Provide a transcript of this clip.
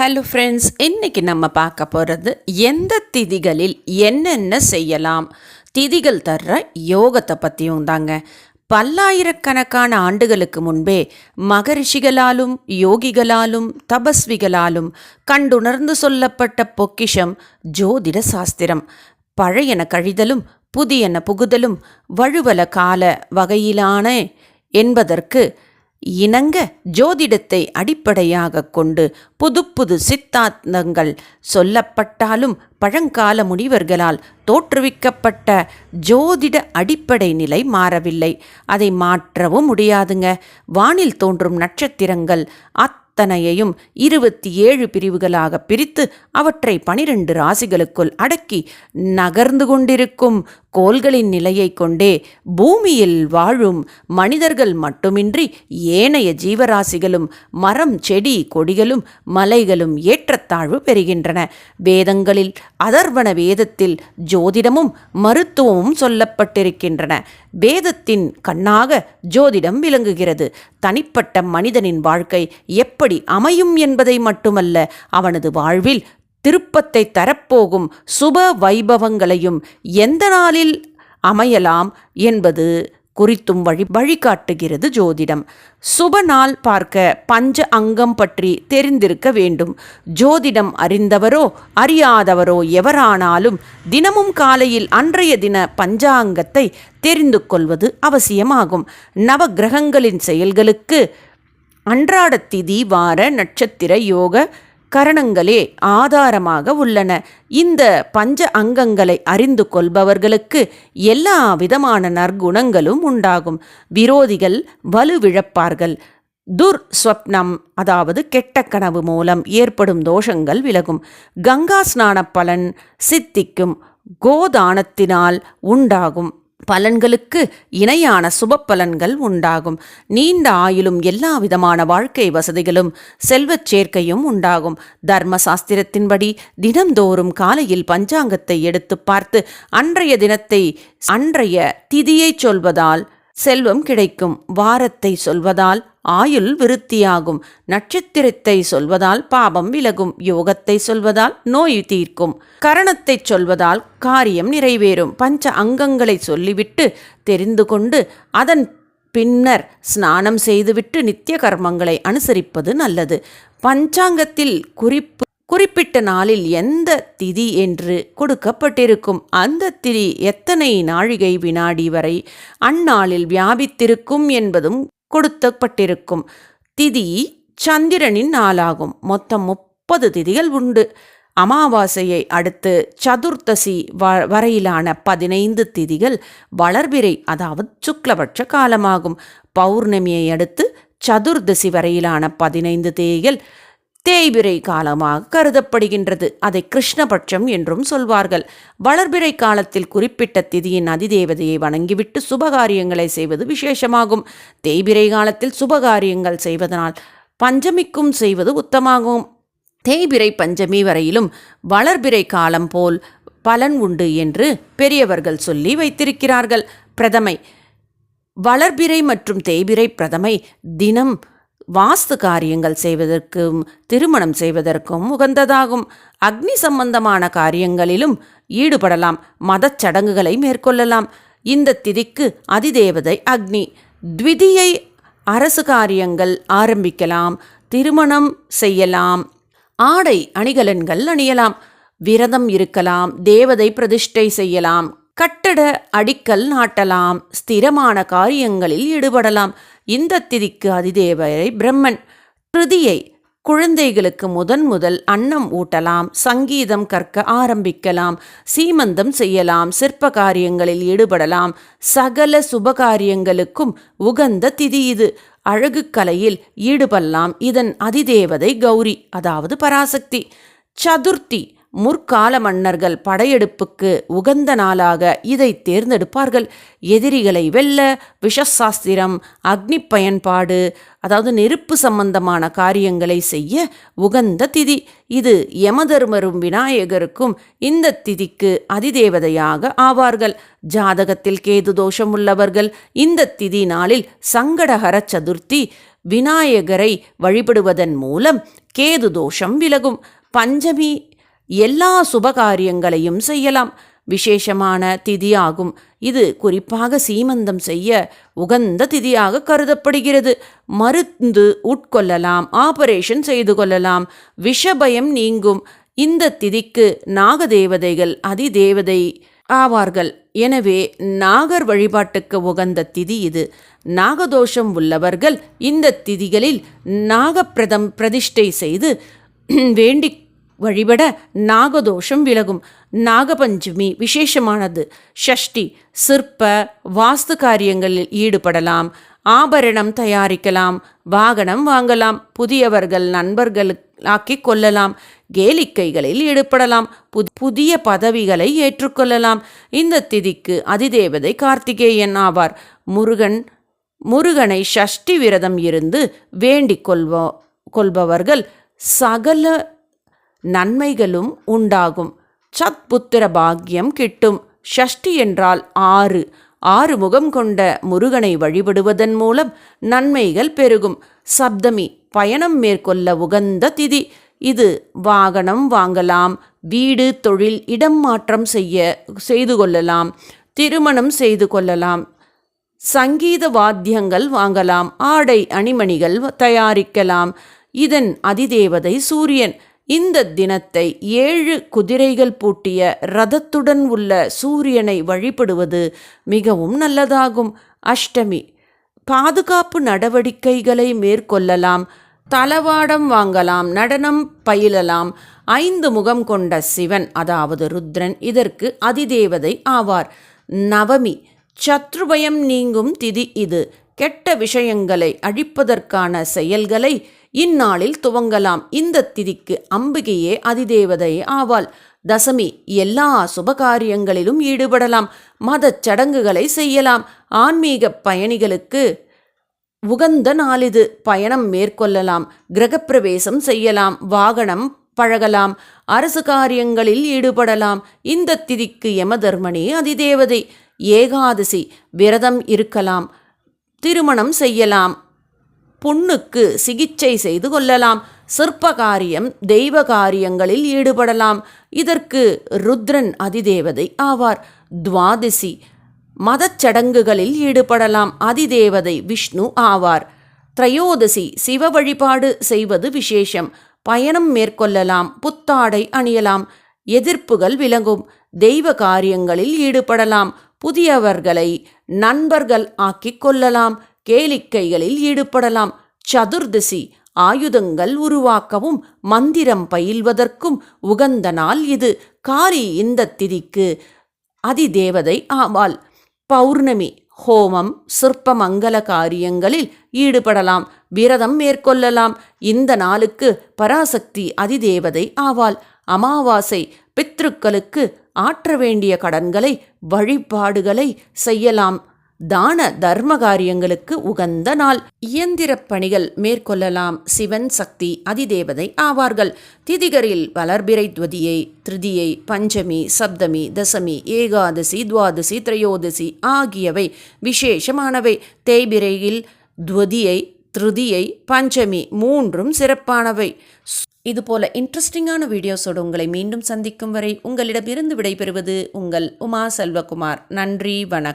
Hello friends இன்றைக்கி நம்ம பார்க்க போகிறது எந்த திதிகளில் என்னென்ன செய்யலாம்? திதிகள் தர்ற யோகத்தை பற்றியும் தாங்க. பல்லாயிரக்கணக்கான ஆண்டுகளுக்கு முன்பே மகரிஷிகளாலும் யோகிகளாலும் தபஸ்விகளாலும் கண்டுணர்ந்து சொல்லப்பட்ட பொக்கிஷம் ஜோதிட சாஸ்திரம். பழையன கழிதலும் புதியன புகுதலும் வழுவல கால வகையிலான என்பதற்கு இணங்க ஜோதிடத்தை அடிப்படையாக கொண்டு புதுப்புது சித்தாந்தங்கள் சொல்லப்பட்டாலும் பழங்கால முனிவர்களால் தோற்றுவிக்கப்பட்ட ஜோதிட அடிப்படை நிலை மாறவில்லை. அதை மாற்றவும் முடியாதுங்க. வானில் தோன்றும் நட்சத்திரங்கள் அத்தனையையும் இருபத்தி ஏழு பிரிவுகளாக பிரித்து அவற்றை பனிரெண்டு ராசிகளுக்குள் அடக்கி நகர்ந்து கொண்டிருக்கும் கோள்களின் நிலையை கொண்டே பூமியில் வாழும் மனிதர்கள் மட்டுமின்றி ஏனைய ஜீவராசிகளும் மரம் செடி கொடிகளும் மலைகளும் ஏற்றத்தாழ்வு பெறுகின்றன. வேதங்களில் அதர்வன வேதத்தில் ஜோதிடமும் மருத்துவமும் சொல்லப்பட்டிருக்கின்றன. வேதத்தின் கண்ணாக ஜோதிடம் விளங்குகிறது. தனிப்பட்ட மனிதனின் வாழ்க்கை எப்படி அமையும் என்பதை மட்டுமல்ல அவனது வாழ்வில் திருப்பத்தை தரப்போகும் சுப வைபவங்களையும் எந்த நாளில் அமையலாம் என்பது குறித்தும் வழி வழிகாட்டுகிறது ஜோதிடம். சுப நாள் பார்க்க பஞ்ச அங்கம் பற்றி தெரிந்திருக்க வேண்டும். ஜோதிடம் அறிந்தவரோ அறியாதவரோ எவரானாலும் தினமும் காலையில் அன்றைய தின பஞ்சாங்கத்தை தெரிந்து கொள்வது அவசியமாகும். நவ கிரகங்களின் செயல்களுக்கு அன்றாட திதி வார நட்சத்திர யோக கரணங்களே ஆதாரமாக உள்ளன. இந்த பஞ்ச அங்கங்களை அறிந்து கொள்பவர்களுக்கு எல்லா விதமான நற்குணங்களும் உண்டாகும். விரோதிகள் வலுவிழப்பார்கள் துர் ஸ்வப்னம் அதாவது கெட்ட கனவு மூலம் ஏற்படும் தோஷங்கள் விலகும். கங்கா ஸ்நான பலன் சித்திக்கும் கோதானத்தினால் உண்டாகும். பலன்களுக்கு இணையான சுப பலன்கள் உண்டாகும். நீண்ட ஆயுளும் எல்லா விதமான வாழ்க்கை வசதிகளும் செல்வச் சேர்க்கையும் உண்டாகும். தர்ம சாஸ்திரத்தின்படி தினந்தோறும் காலையில் பஞ்சாங்கத்தை எடுத்து பார்த்து அன்றைய தினத்தை அன்றைய திதியைச் சொல்வதால் செல்வம் கிடைக்கும். வாரத்தை சொல்வதால் ஆயுள் விருத்தியாகும். நட்சத்திரத்தை சொல்வதால் பாபம் விலகும். யோகத்தை சொல்வதால் நோய் தீர்க்கும். கரணத்தை சொல்வதால் காரியம் நிறைவேறும். பஞ்ச அங்கங்களை சொல்லிவிட்டு தெரிந்து கொண்டு அதன் பின்னர் ஸ்நானம் செய்துவிட்டு நித்திய கர்மங்களை அனுசரிப்பது நல்லது. பஞ்சாங்கத்தில் குறிப்பு குறிப்பிட்ட நாளில் எந்த திதி என்று கொடுக்கப்பட்டிருக்கும். அந்த திதி எத்தனை நாழிகை வினாடி வரை அந்நாளில் வியாபித்திருக்கும் என்பதும் கொடுக்கப்பட்டிருக்கும் திதி சந்திரனின் நாளாகும். மொத்தம் முப்பது திதிகள் உண்டு. அமாவாசையை அடுத்து சதுர்த்தசி வ வரையிலான பதினைந்து திதிகள் வளர்பிறை அதாவது சுக்லபட்ச காலமாகும். பௌர்ணமியை அடுத்து சதுர்தசி வரையிலான பதினைந்து தேதிகள் தேய்பிரை காலமாக கருதப்படுகின்றது. அதை கிருஷ்ணபட்சம் என்றும் சொல்வார்கள். வளர்பிறை காலத்தில் குறிப்பிட்ட திதியின் அதிதேவதையை வணங்கிவிட்டு சுபகாரியங்களை செய்வது விசேஷமாகும். தேய்பிரை காலத்தில் சுபகாரியங்கள் செய்வதனால் பஞ்சமிக்கும் செய்வது உத்தமாகும். தேய்பிரை பஞ்சமி வரையிலும் வளர்பிறை காலம் போல் பலன் உண்டு என்று பெரியவர்கள் சொல்லி வைத்திருக்கிறார்கள். பிரதமை வளர்பிறை மற்றும் தேய்பிறை பிரதமை தினம் வாஸ்து காரியங்கள் செய்வதற்கும் திருமணம் செய்வதற்கும் உகந்ததாகும். அக்னி சம்பந்தமான காரியங்களிலும் ஈடுபடலாம். மதச் சடங்குகளை மேற்கொள்ளலாம். இந்த திதிக்கு அதிதேவதை அக்னி. த்விதியை அரசு காரியங்கள் ஆரம்பிக்கலாம். திருமணம் செய்யலாம். ஆடை அணிகலன்கள் அணியலாம். விரதம் இருக்கலாம். தேவதை பிரதிஷ்டை செய்யலாம். கட்டட அடிக்கல் நாட்டலாம் ஸ்திரமான காரியங்களில் ஈடுபடலாம். இந்த திதிக்கு அதிதேவரை பிரம்மன் திருதியை குழந்தைகளுக்கு முதன் முதல் அன்னம் ஊட்டலாம் சங்கீதம் கற்க ஆரம்பிக்கலாம் சீமந்தம் செய்யலாம் சிற்ப காரியங்களில் ஈடுபடலாம். சகல சுபகாரியங்களுக்கும் உகந்த திதி இது. அழகு கலையில் ஈடுபடலாம். இதன் அதிதேவதை கௌரி அதாவது பராசக்தி. சதுர்த்தி முற்கால மன்னர்கள் படையெடுப்புக்கு உகந்த நாளாக இதை தேர்ந்தெடுப்பார்கள். எதிரிகளை வெல்ல விஷசாஸ்திரம் அக்னி பயன்பாடு அதாவது நெருப்பு சம்பந்தமான காரியங்களை செய்ய உகந்த திதி. இது யமதர்மரும் விநாயகருக்கும் இந்த திதிக்கு அதிதேவதையாக ஆவார்கள். ஜாதகத்தில் கேது தோஷம் உள்ளவர்கள் இந்த திதி நாளில் சங்கடகர சதுர்த்தி விநாயகரை வழிபடுவதன் மூலம் கேது தோஷம் விலகும். பஞ்சமி எல்லா சுபகாரியங்களையும் செய்யலாம். விசேஷமான திதியாகும். இது குறிப்பாக சீமந்தம் செய்ய உகந்த திதியாக கருதப்படுகிறது. மருந்து உட்கொள்ளலாம் ஆபரேஷன் செய்து கொள்ளலாம். விஷபயம் நீங்கும். இந்த திதிக்கு நாகதேவதைகள் அதிதேவதை ஆவார்கள். எனவே நாகர் வழிபாட்டுக்கு உகந்த திதி இது. நாகதோஷம் உள்ளவர்கள் இந்த திதிகளில் நாகப்பிரதம் பிரதிஷ்டை செய்து வேண்டிக் வழிபட நாகதோஷம் விலகும். நாகபஞ்சமி விசேஷமானது. ஷஷ்டி சிற்ப வாஸ்து காரியங்களில் ஈடுபடலாம். ஆபரணம் தயாரிக்கலாம். வாகனம் வாங்கலாம். புதியவர்கள் நண்பர்கள் ஆக்கிக் கொள்ளலாம். கேளிக்கைகளில் ஈடுபடலாம். புதிய பதவிகளை ஏற்றுக்கொள்ளலாம். இந்த திதிக்கு அதிதேவதை கார்த்திகேயன் ஆவார். முருகன் முருகனை ஷஷ்டி விரதம் இருந்து வேண்டிக் கொள்வோ கொள்பவர்கள் சகல நன்மைகளும் உண்டாகும். சத் புத்திர பாக்கியம் கிட்டும். ஷஷ்டி என்றால் ஆறு. ஆறு முகம் கொண்ட முருகனை வழிபடுவதன் மூலம் நன்மைகள் பெருகும். சப்தமி பயணம் மேற்கொள்ள உகந்த திதி. இது வாகனம் வாங்கலாம் வீடு தொழில் இடம் மாற்றம் செய்ய செய்து கொள்ளலாம் திருமணம் செய்து கொள்ளலாம். சங்கீத வாத்தியங்கள் வாங்கலாம் ஆடை அணிமணிகள் தயாரிக்கலாம். இதன் அதிதேவதை சூரியன். இந்த தினத்தை ஏழு குதிரைகள் பூட்டிய ரதத்துடன் உள்ள சூரியனை வழிபடுவது மிகவும் நல்லதாகும். அஷ்டமி. பாதுகாப்பு நடவடிக்கைகளை மேற்கொள்ளலாம். தளவாடம் வாங்கலாம். நடனம் பயிலலாம். ஐந்து முகம் கொண்ட சிவன் அதாவது ருத்ரன் இதற்கு அதிதேவதை ஆவார். நவமி. சத்ருபயம் நீங்கும் திதி இது. கெட்ட விஷயங்களை அழிப்பதற்கான செயல்களை இந்நாளில் துவங்கலாம். இந்த திதிக்கு அம்பிகையே அதிதேவதை ஆவாள். தசமி எல்லா சுபகாரியங்களிலும் ஈடுபடலாம். மதச் சடங்குகளை செய்யலாம். ஆன்மீக பயணிகளுக்கு உகந்த நாளிது பயணம் மேற்கொள்ளலாம். கிரகப்பிரவேசம் செய்யலாம். வாகனம் பழகலாம். அரசு காரியங்களில் ஈடுபடலாம். இந்த திதிக்கு யமதர்மனே அதிதேவதை. ஏகாதசி விரதம் இருக்கலாம். திருமணம் செய்யலாம். புண்ணுக்கு சிகிச்சை செய்து கொள்ளலாம். சிற்ப காரியம் தெய்வ காரியங்களில் ஈடுபடலாம். இதற்கு ருத்ரன் அதிதேவதை ஆவார். துவாதசி மதச் சடங்குகளில் ஈடுபடலாம். அதிதேவதை விஷ்ணு ஆவார். திரையோதசி சிவ வழிபாடு செய்வது விசேஷம். பயணம் மேற்கொள்ளலாம். புத்தாடை அணியலாம். எதிர்ப்புகள் விளங்கும். தெய்வ காரியங்களில் ஈடுபடலாம். புதியவர்களை நண்பர்கள் ஆக்கிக் கொள்ளலாம். கேளிக்கைகளில் ஈடுபடலாம். சதுர்தசி ஆயுதங்கள் உருவாக்கவும் மந்திரம் பயில்வதற்கும் உகந்த நாள் இது. காரி இந்த திதிக்கு அதிதேவதை ஆவாள். பௌர்ணமி ஹோமம் சிற்ப மங்கள காரியங்களில் ஈடுபடலாம். விரதம் மேற்கொள்ளலாம். இந்த நாளுக்கு பராசக்தி அதிதேவதை ஆவாள். அமாவாசை பித்ருக்களுக்கு ஆற்ற வேண்டிய கடன்களை வழிபாடுகளை செய்யலாம். தான தர்ம காரியங்களுக்கு உகந்த நாள். இயந்திரப் பணிகள் மேற்கொள்ளலாம். சிவன் சக்தி அதிதேவதை ஆவார்கள். திதிகரில் வளர்பிறை துவதியை திருதியை பஞ்சமி சப்தமி தசமி ஏகாதசி துவாதசி திரையோதசி ஆகியவை விசேஷமானவை. தேய்பிரையில் துவதியை திருதியை பஞ்சமி மூன்றும் சிறப்பானவை. இதுபோல இன்ட்ரெஸ்டிங்கான வீடியோஸோடு உங்களை மீண்டும் சந்திக்கும் வரை உங்களிடமிருந்து விடைபெறுவது உங்கள் உமா செல்வகுமார் நன்றி வணக்கம்.